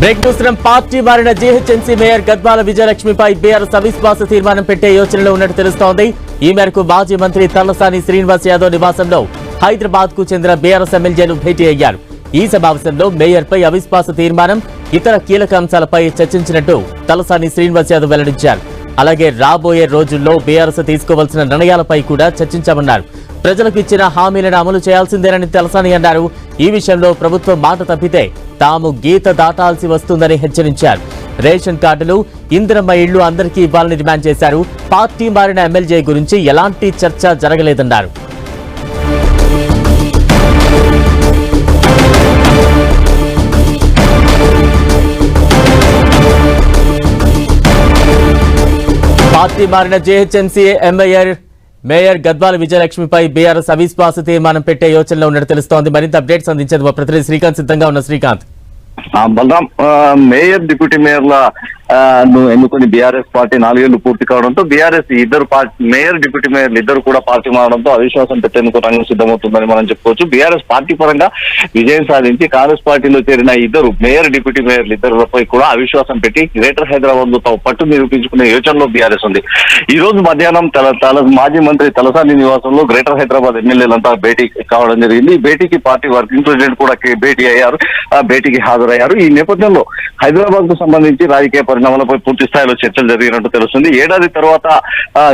Break చూస్తున్నాం party మారిన GHMC mayor Gadwal విజయలక్ష్మిపై బీఆర్ఎస్ అవిశ్వాస తీర్మానం పెట్టే యోచనలో ఉన్నట్టు తెలుస్తోంది. ఈ మేరకు మాజీ మంత్రి తలసాని శ్రీనివాస్ యాదవ్ నివాసంలో హైదరాబాద్కు చెందిన బీఆర్ఎస్ ఎమ్మెల్యేలు భేటీ అయ్యారు. ఈ సమావేశంలో మేయర్ పై అవిశ్వాస తీర్మానం ఇతర కీలక అంశాలపై చర్చించినట్టు తలసాని శ్రీనివాస్ యాదవ్ వెల్లడించారు. అలాగే రాబోయే రోజుల్లో బీఆర్ఎస్ తీసుకోవాల్సిన నిర్ణయాలపై కూడా చర్చించామన్నారు. ప్రజలకు ఇచ్చిన హామీలను అమలు చేయాల్సిందేనని తలసాని అన్నారు. ఈ విషయంలో ప్రభుత్వం మాట తప్పితే తాము గీత దాటాల్సి వస్తుందని హెచ్చరించారు. రేషన్ కార్డులు ఇందిరమ్మ ఇళ్ళు అందరికీ ఇవ్వాలని డిమాండ్ చేశారు. పార్టీ మారిన ఎమ్మెల్యే గురించి ఎలాంటి చర్చ జరగలేదన్నారు. పార్టీ మారిన జేహెచ్ఎంసీ ఎంఐఆర్ మేయర్ గద్వాల విజయలక్ష్మిపై బీఆర్ఎస్ అవిశ్వాస తీర్మానం పెట్టే యోచనలో ఉన్నట్టు తెలుస్తోంది. మరింత అప్డేట్స్ అందించేది మా ప్రతినిధి శ్రీకాంత్ సిద్ధంగా ఉన్న శ్రీకాంత్. బలరాం మేయర్ డిప్యూటీ మేయర్ల నువ్వు ఎన్నుకుని బీఆర్ఎస్ పార్టీ నాలుగేళ్ళు పూర్తి కావడంతో బీఆర్ఎస్ ఇద్దరు పార్టీ మేయర్ డిప్యూటీ మేయర్లు ఇద్దరు కూడా పార్టీ మారడంతో అవిశ్వాసం పెట్టేందుకు రంగం సిద్ధమవుతుందని మనం చెప్పుకోవచ్చు. బీఆర్ఎస్ పార్టీ పరంగా విజయం సాధించి కాంగ్రెస్ పార్టీలో చేరిన ఇద్దరు మేయర్ డిప్యూటీ మేయర్లు ఇద్దరుపై కూడా అవిశ్వాసం పెట్టి గ్రేటర్ హైదరాబాద్లో తాము పట్టు నిరూపించుకునే యోచనలో బీఆర్ఎస్ ఉంది. ఈ రోజు మధ్యాహ్నం తల తల మాజీ మంత్రి తలసాని నివాసంలో గ్రేటర్ హైదరాబాద్ ఎమ్మెల్యేలంతా భేటీ కావడం జరిగింది. ఈ భేటీకి పార్టీ వర్కింగ్ ప్రెసిడెంట్ కూడా భేటీ అయ్యారు. ఆ భేటీకి హాజరయ్యారు. ఈ నేపథ్యంలో హైదరాబాద్కు సంబంధించి రాజకీయ పరిణామాలపై పూర్తి స్థాయిలో చర్చలు జరిగినట్టు తెలుస్తుంది. ఏడాది తర్వాత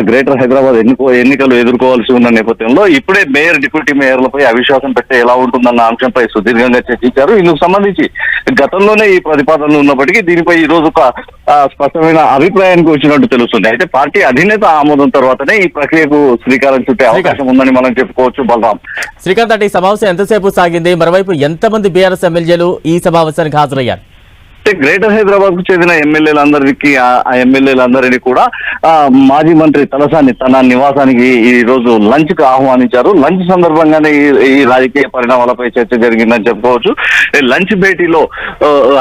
గ్రేటర్ హైదరాబాద్ ఎన్నుకో ఎన్నికలు ఎదుర్కోవాల్సి ఉన్న నేపథ్యంలో ఇప్పుడే మేయర్ డిప్యూటీ మేయర్లపై అవిశ్వాసం పెట్టే ఎలా ఉంటుందన్న అంశంపై సుదీర్ఘంగా చర్చించారు. ఇందుకు సంబంధించి గతంలోనే ఈ ప్రతిపాదనలు ఉన్నప్పటికీ దీనిపై ఈ రోజు ఒక స్పష్టమైన అభిప్రాయానికి వచ్చినట్టు తెలుస్తుంది. అయితే పార్టీ అధినేత ఆమోదం తర్వాతనే ఈ ప్రక్రియకు శ్రీకారం చుట్టే అవకాశం ఉందని మనం చెప్పుకోవచ్చు. బలరాం. శ్రీకాంత్ అంటే ఈ సమావేశం ఎంతసేపు సాగింది? మరోవైపు ఎంతమంది బీఆర్ఎస్ ఎమ్మెల్యేలు ఈ సమావేశానికి హాజరయ్యారు? అంటే గ్రేటర్ హైదరాబాద్కు చెందిన ఎమ్మెల్యేలందరికీ ఆ ఎమ్మెల్యేలందరినీ కూడా మాజీ మంత్రి తలసాని తన నివాసానికి ఈ రోజు లంచ్కు ఆహ్వానించారు. లంచ్ సందర్భంగానే ఈ రాజకీయ పరిణామాలపై చర్చ జరిగిందని చెప్పుకోవచ్చు. లంచ్ భేటీలో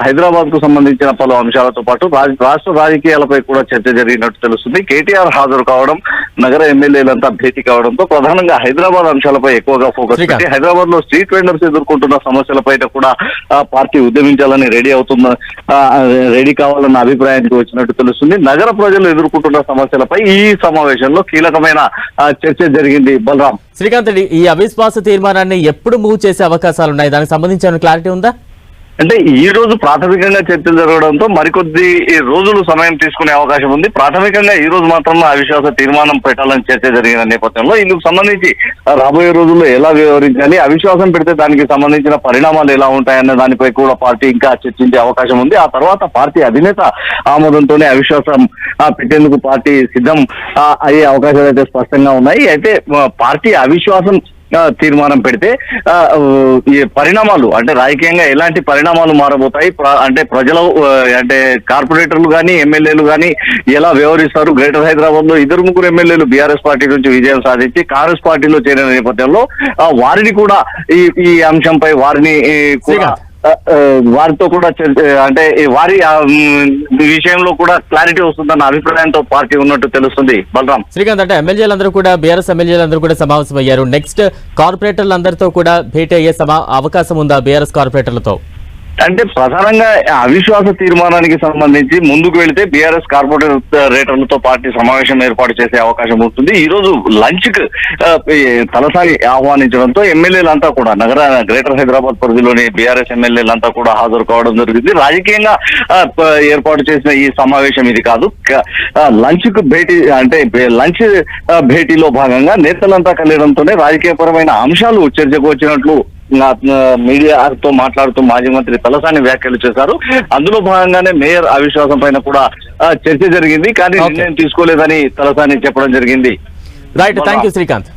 హైదరాబాద్కు సంబంధించిన పలు అంశాలతో పాటు రాష్ట్ర రాజకీయాలపై కూడా చర్చ జరిగినట్టు తెలుస్తుంది. కేటీఆర్ హాజరు కావడం నగర ఎమ్మెల్యేలంతా భేటీ కావడంతో ప్రధానంగా హైదరాబాద్ అంశాలపై ఎక్కువగా ఫోకస్. పెట్టి హైదరాబాద్లో స్ట్రీట్ వెండర్స్ ఎదుర్కొంటున్న సమస్యలపై కూడా పార్టీ ఉద్యమించాలని రెడీ అవుతున్న రెడీ కావాలన్న అభిప్రాయానికి వచ్చినట్టు తెలుస్తుంది. నగర ప్రజలు ఎదుర్కొంటున్న సమస్యలపై ఈ సమావేశంలో కీలకమైన ఆ, చర్చ జరిగింది. బలరాం. శ్రీకాంత్ ఈ అవిశ్వాస తీర్మానాన్ని ఎప్పుడు మూవ్ చేసే అవకాశాలు ఉన్నాయి దానికి సంబంధించిన క్లారిటీ ఉందా? అంటే ఈ రోజు ప్రాథమికంగా చర్చలు జరగడంతో మరికొద్ది రోజులు సమయం తీసుకునే అవకాశం ఉంది. ప్రాథమికంగా ఈ రోజు మాత్రం అవిశ్వాస తీర్మానం పెట్టాలని చర్చ జరిగిన నేపథ్యంలో ఇందుకు సంబంధించి రాబోయే రోజుల్లో ఎలా వ్యవహరించాలి అవిశ్వాసం పెడితే దానికి సంబంధించిన పరిణామాలు ఎలా ఉంటాయన్న దానిపై కూడా పార్టీ ఇంకా చర్చించే అవకాశం ఉంది. ఆ తర్వాత పార్టీ అధినేత ఆమోదంతోనే అవిశ్వాసం పెట్టేందుకు పార్టీ సిద్ధం అయ్యే అవకాశాలు అయితే స్పష్టంగా ఉన్నాయి. అయితే పార్టీ అవిశ్వాసం తీర్మానం పెడితే ఈ పరిణామాలు అంటే రాజకీయంగా ఎలాంటి పరిణామాలు మారబోతాయి? అంటే ప్రజలు అంటే కార్పొరేటర్లు కానీ ఎమ్మెల్యేలు కానీ ఎలా వ్యవహరిస్తారు? గ్రేటర్ హైదరాబాద్లో ఇద్దరు ముగ్గురు ఎమ్మెల్యేలు బీఆర్ఎస్ పార్టీ నుంచి విజయం సాధించి కాంగ్రెస్ పార్టీలో చేరిన నేపథ్యంలో వారిని కూడా ఈ ఈ అంశంపై వారిని కూడా వారితో కూడా అంటే వారి విషయంలో కూడా క్లారిటీ వస్తుందన్న అభిప్రాయంతో పార్టీ ఉన్నట్టు తెలుస్తుంది. బలరాం. శ్రీకాంత్ అంటే ఎమ్మెల్యేలందరూ కూడా బీఆర్ఎస్ ఎమ్మెల్యేలందరూ కూడా సమావేశం అయ్యారు నెక్స్ట్ కార్పొరేటర్లందరితో కూడా భేటీ అయ్యే సమా అవకాశం ఉందా బీఆర్ఎస్ కార్పొరేటర్లతో? అంటే ప్రధానంగా అవిశ్వాస తీర్మానానికి సంబంధించి ముందుకు వెళితే బీఆర్ఎస్ కార్పొరేట్ రేటర్లతో పార్టీ సమావేశం ఏర్పాటు చేసే అవకాశం ఉంటుంది. ఈ రోజు లంచ్కు తలసాని ఆహ్వానించడంతో ఎమ్మెల్యేలంతా కూడా నగర గ్రేటర్ హైదరాబాద్ పరిధిలోని బీఆర్ఎస్ ఎమ్మెల్యేలంతా కూడా హాజరు కావడం జరిగింది. రాజకీయంగా ఏర్పాటు చేసిన ఈ సమావేశం ఇది కాదు. లంచ్కు భేటీ అంటే లంచ్ భేటీలో భాగంగా నేతలంతా కలియడంతోనే రాజకీయపరమైన అంశాలు చర్చకు వచ్చినట్లు మీడియాతో మాట్లాడుతూ మాజీ మంత్రి తలసాని వ్యాఖ్యలు చేశారు. అందులో భాగంగానే మేయర్ అవిశ్వాసం పైన కూడా చర్చ జరిగింది. కానీ. నిర్ణయం తీసుకోలేదని తలసాని చెప్పడం జరిగింది. Right thank you Srikanth